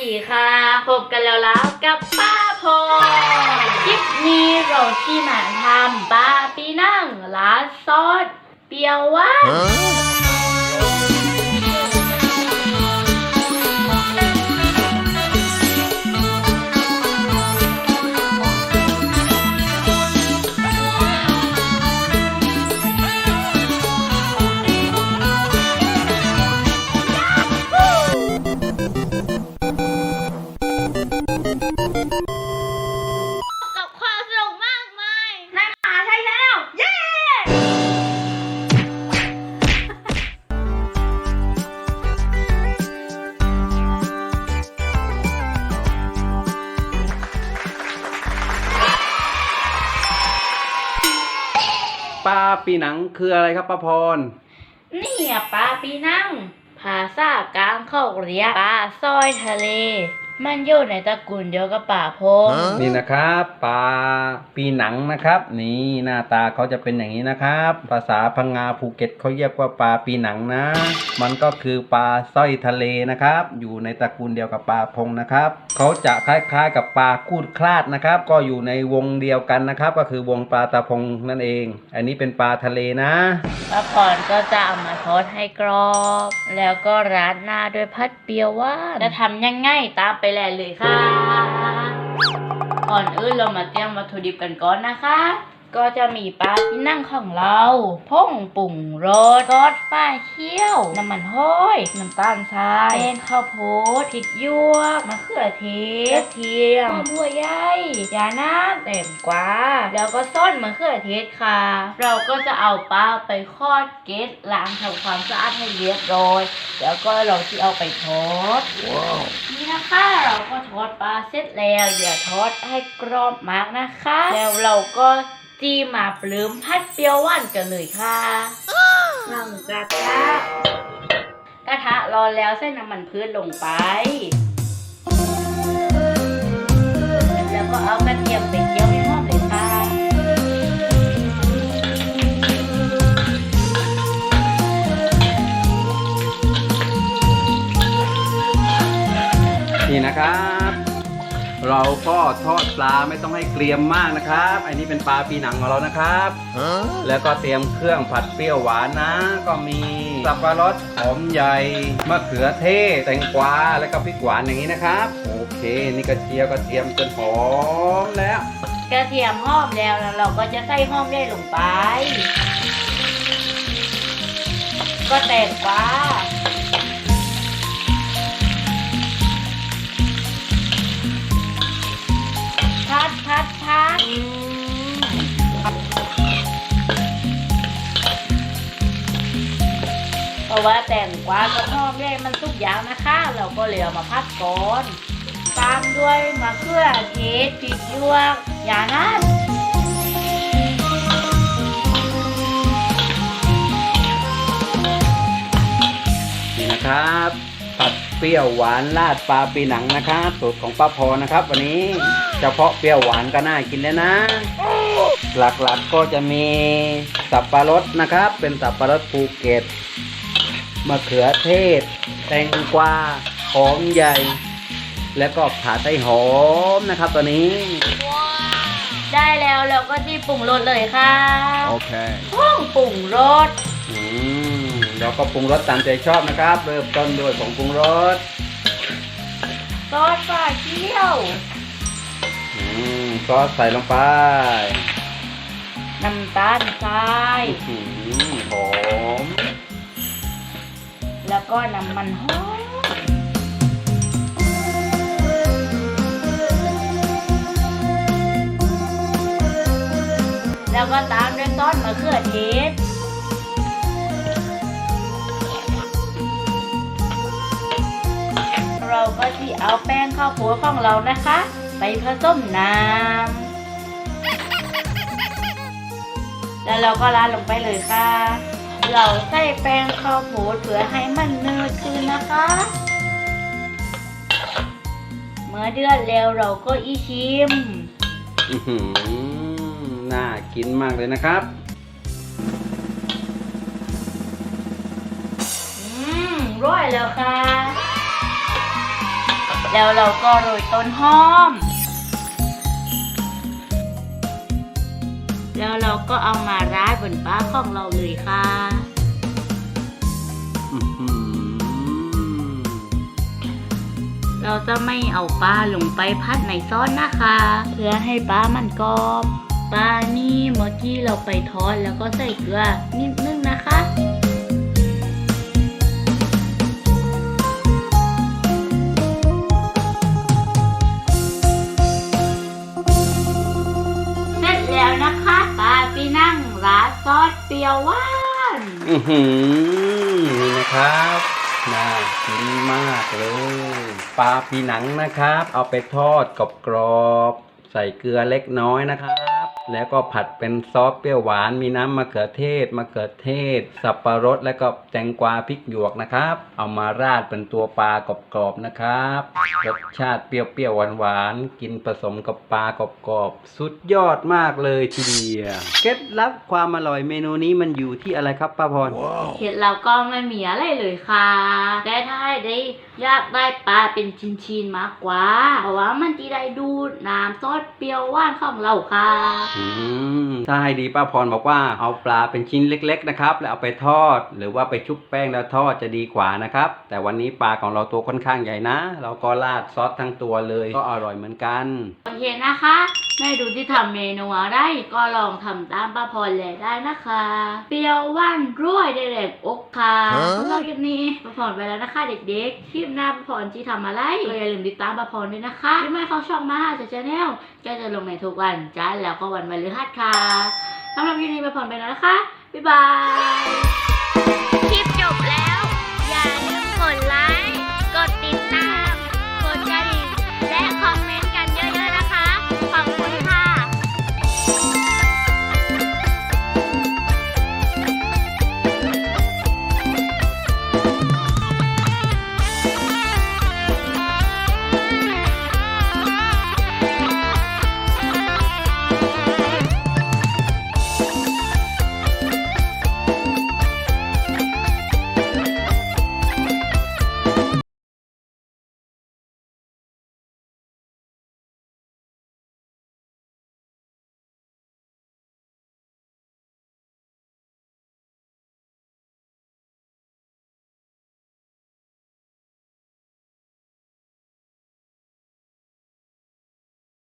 ดีค่ะพบกันแล้วแล้วกับป้าพงคลิปนี้เราที่มาทำปลาปีนั่งร้านซอสเปรียวหว่าน ปลาปีหนังคืออะไรครับป้าพรนี่อะปลาปีนั่งภาษากลางเขาเรียกปลาสร้อยทะเล มันอยู่ในตระกูลเดียวกับปลาพงนี่นะครับปลาปีหนังนะครับ นี่หน้าตาเขาจะเป็นอย่างนี้นะครับ ภาษาพังงาภูเก็ตเขาเรียกว่าปลาปีหนังนะ มันก็คือปลาสร้อยทะเลนะครับ อยู่ในตระกูลเดียวกับปลาพงนะครับเขาจะคล้ายๆกับปลาคูดคลาดนะครับ ก็อยู่ในวงเดียวกันนะครับ ก็คือวงปลาตาพงนั่นเอง อันนี้เป็นปลาทะเลนะปลาพรก็จะเอามาทอดให้กรอบ แล้วก็ราดหน้าด้วยพัดเปรียวหว่านจะทำยังไงตามไปแลเลยค่ะ ก่อนอื่นเรามาเตรียมวัตถุดิบกันก่อนนะคะ ก็จะมีปลาที่นั่งของเราพงปรุงรสซอสป้าเคี่ยว น้ำมันห้อย น้ำตาลทรายแป้งข้าวโพดพริกหยวกมะเขือเทศกระเทียมบัวใหญ่ยานาแตงกวาแล้วก็ส้นมะเขือเทศค่ะ เราก็จะเอาปลาไปคอดเกล็ดล้างทำความสะอาดให้เรียบร้อย แล้วก็เราที่เอาไปทอดนี่นะคะเราก็ทอดปลาเสร็จแล้วอย่าทอดให้กรอบมากนะคะ แล้วเราก็ จีมาปลืมพัดเปรี้ยวหวานกันเลยค่ะหลังกระทะกระทะร้อนแล้วใส่น้ำมันพืชลงไป แล้วก็เอากระเทียมไปเคี่ยวให้หอมเลยค่ะนี่นะครับ เราก็ทอดปลาไม่ต้องให้เกรียมมากนะครับ อันนี้เป็นปลาปีหนังของเรานะครับ แล้วก็เตรียมเครื่องผัดเปรี้ยวหวานนะ ก็มีสับปะรดหอมใหญ่มะเขือเทศแตงกวาแล้วก็พริกหวานอย่างนี้นะครับ โอเค นี่กระเทียมกระเทียมจนหอมแล้ว กระเทียมหอมแล้วแล้วเราก็จะใส่หอมได้ลงไป ก็แตงกวา เพราะว่าแตงกวากับหอมได้มันสุกยางนะคะ เราก็เลยเอามาพัดก่อนตามด้วยมะเขือเทศพริกหยวกอย่างนั้นนี่นะครับผัดเปรี้ยวหวานราดปลาปีหนังนะครับสูตรของป้าพรนะครับ วันนี้ ฉพาะเปรี้ยวหวานก็น่ากินแล้วนะ หลักๆก็จะมีสับปะรดนะครับ เป็นสับปะรดภูเก็ตมะเขือเทศ แตงกวาหอมใหญ่ แล้วก็ผัดให้หอมนะครับตัวนี้ ได้แล้วเราก็ที่ปรุงรสเลยค่ะ Okay. ห้องปรุงรสอืมเราก็ปรุงรสตามใจชอบนะครับ เริ่มต้นด้วยผงปรุงรสซอสฟ้าเคี่ยวอื มซอสใส่ลงไปน้ำตาลทราย อื้อหือหอม แล้วก็น้ำมันห้อยแล้วก็ตามด้วยซอสมะเขือเทศ เราก็ที่เอาแป้งข้าวโพดของเรานะคะไป ผสมน้ำ แล้วเราก็ราดลงไปเลยค่ะ เราใส่แป้งข้าวโพดเพื่อให้มันเนืดขึ้นนะคะ เมื่อเดือดแล้วเราก็อีชิม อื้อหือน่ากินมากเลยนะครับ อืมร่อยแล้วค่ะ แล้วเราก็โรยต้นหอม แล้วเราก็เอามาราดบนปลาของเราเลยค่ะอื้อหือเราจะไม่เอาปลาลงไปพัดในซอสนะคะ เพื่อให้ปลามันกรอบปลานี่เมื่อกี้เราไปทอดแล้วก็ใส่เกลือนิดนึงนะคะ ยวหวานอือหือนี่นะครับน่ากินมากเลยปลาปีหนังนะครับ เอาไปทอดกรอบๆใส่เกลือเล็กน้อยนะครับ แล้วก็ผัดเป็นซอสเปรี้ยวหวาน มีน้ำมะเขือเทศมะเขือเทศ สับปะรด แล้วก็แตงกวาพริกหยวกนะครับ เอามาราดเป็นตัวปลากรอบๆนะครับรสชาติเปรี้ยวๆหวานๆกินผสมกับปลากรอบๆสุดยอดมากเลยทีเดียวเคล็ดลับความอร่อยเมนูนี้มันอยู่ที่อะไรครับป้าพรเห็ดเราก็ไม่มีอะไรเลยค่ะแต่ถ้าให้ได้อยากได้ปลาเป็นชิ้นๆมากกว่า เพราะว่ามันจะได้ดูดน้ำซอสเปรี้ยวหวานของเราค่ะอืมถ้าใช่ดีป้าพรบอกว่าเอาปลาเป็นชิ้นเล็ก ๆ นะครับ แล้วเอาไปทอด หรือว่าไปชุบแป้งแล้วทอดจะดีกว่านะครับ แต่วันนี้ปลาของเราตัวค่อนข้างใหญ่นะ เราก็ราดซอสทั้งตัวเลยก็อร่อยเหมือนกัน โอเคนะคะแม่ดูที่ทำเมนูอะไรก็ลองทำตามป้าพรแหละได้นะคะ เปียวว่านรวยได้แหลกอกค่ะสำหรับคลิปนี้ป้าพรไปแล้วนะคะเด็กๆ คลิปหน้าป้าพรจีทำอะไรก็อย่าลืมติดตามป้าพรด้วยนะคะที่ไม่เข้าช่องมาหาจะชาแนลก็จะลงในทุกวันจ้าแล้วก็วันมะรืหัสค่ะสำหรับคลิปนี้ป้าพรไปแล้วนะคะบ๊ายบาย คลิปจบแล้ว อย่าลืมกดไลค์